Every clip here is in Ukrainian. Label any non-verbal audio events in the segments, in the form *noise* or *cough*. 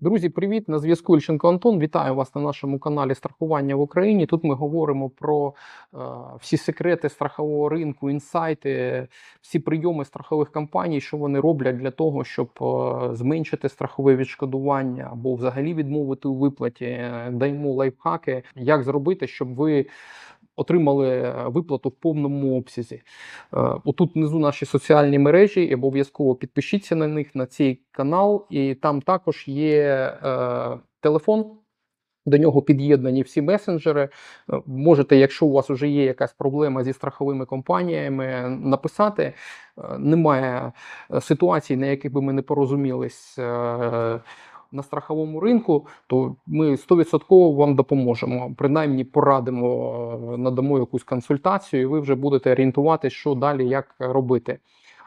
Друзі, привіт! На зв'язку Ільченко Антон. Вітаю вас на нашому каналі Страхування в Україні. Тут ми говоримо про е, всі секрети страхового ринку, інсайти, всі прийоми страхових компаній, що вони роблять для того, щоб е, зменшити страхове відшкодування або взагалі відмовити у виплаті. Е, Даємо лайфхаки, як зробити, щоб ви отримали е, виплату в повному обсязі. Е, Отут внизу наші соціальні мережі, обов'язково підпишіться на них на цей канал, і там також є е, телефон. До нього під'єднані всі месенджери. Можете, якщо у вас вже є якась проблема зі страховими компаніями, написати. Немає ситуацій, на яких би ми не порозумілись на страховому ринку, то ми 100% вам допоможемо. Принаймні порадимо, е, надамо якусь консультацію, і ви вже будете орієнтуватися, що далі, як робити.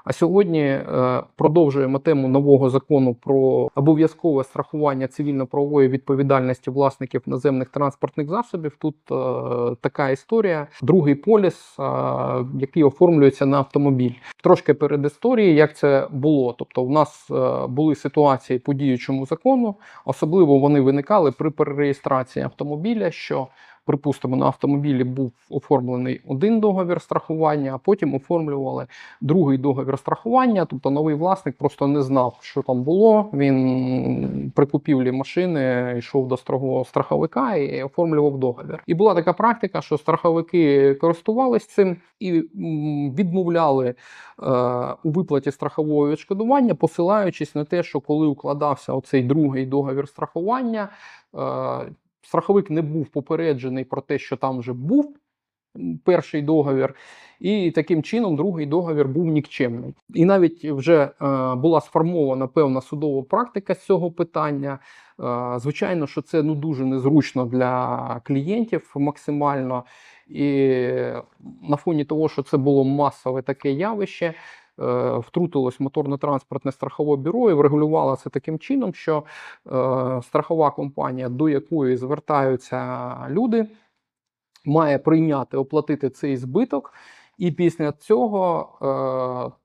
А сьогодні е, продовжуємо тему нового закону про обов'язкове страхування цивільно-правової відповідальності власників наземних транспортних засобів. Тут е, така історія. Другий поліс, е, який оформлюється на автомобіль. Трошки перед історією, як це було. Тобто, у нас були ситуації по діючому закону, особливо вони виникали при перереєстрації автомобіля. що Припустимо, на автомобілі був оформлений один договір страхування, а потім оформлювали другий договір страхування. Тобто новий власник просто не знав, що там було. Він при купівлі машини йшов до страховика і оформлював договір. І була така практика, що страховики користувались цим і відмовляли е, у виплаті страхового відшкодування, посилаючись на те, що коли укладався оцей другий договір страхування. Страховик не був попереджений про те, що там вже був перший договір, і таким чином другий договір був нікчемний. І навіть вже е, була сформована певна судова практика з цього питання. Е, звичайно, що це ну дуже незручно для клієнтів максимально. І на фоні того, що це було масове таке явище. Е, Втрутилось моторно-транспортне страхове бюро і врегулювало це таким чином, що е, страхова компанія, до якої звертаються люди, має прийняти, оплатити цей збиток, і після цього е,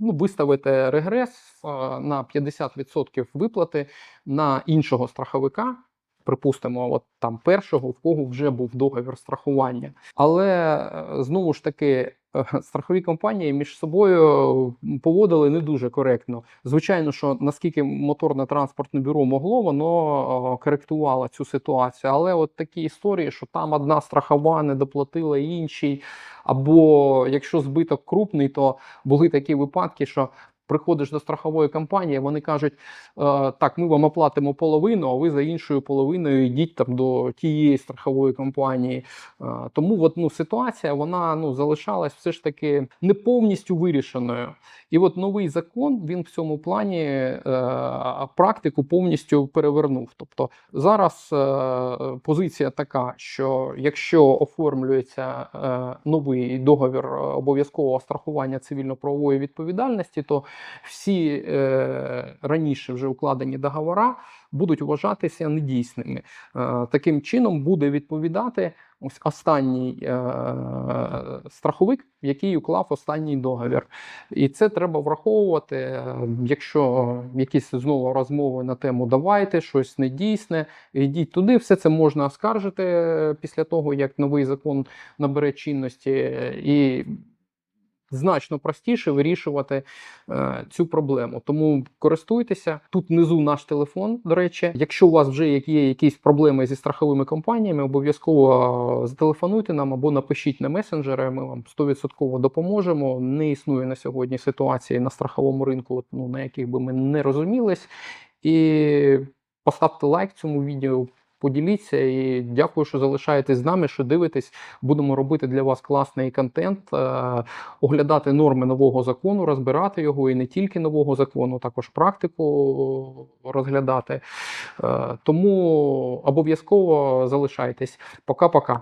ну, виставити регрес на 50% виплати на іншого страховика. Припустимо, от там першого, в кого вже був договір страхування. Але знову ж таки, *laughs* страхові компанії між собою поводили не дуже коректно. Звичайно, що наскільки моторне транспортне бюро могло, воно коректувало цю ситуацію. Але от такі історії, що там одна страхова не доплатила іншій, або якщо збиток крупний, то були такі випадки, що. Приходиш до страхової компанії, вони кажуть: е, так, ми вам оплатимо половину, а ви за іншою половиною йдіть там до тієї страхової компанії. Е, тому от, ну, ситуація вона ну, залишалась все ж таки не повністю вирішеною. І от новий закон він в цьому плані е, практику повністю перевернув. Тобто зараз е, позиція така, що якщо оформлюється е, новий договір обов'язкового страхування цивільно-правової відповідальності, то всі е, раніше вже укладені договори будуть вважатися недійсними. Е, таким чином буде відповідати ось останній е, страховик, який уклав останній договір. І це треба враховувати. Е, Якщо якісь знову розмови на тему давайте щось недійсне, йдіть туди, все це можна оскаржити після того, як новий закон набере чинності. І значно простіше вирішувати е, цю проблему. Тому користуйтеся. Тут внизу наш телефон. До речі, якщо у вас вже є якісь проблеми зі страховими компаніями, обов'язково е, зателефонуйте нам або напишіть на месенджери. Ми вам 100% допоможемо. Не існує на сьогодні ситуації на страховому ринку, ну, на яких би ми не розумілись. І поставте лайк цьому відео. Поділіться і дякую, що залишаєтесь з нами, що дивитесь. Будемо робити для вас класний контент, е, оглядати норми нового закону, розбирати його і не тільки нового закону, також практику розглядати. Е, Тому обов'язково залишайтесь. Пока-пока.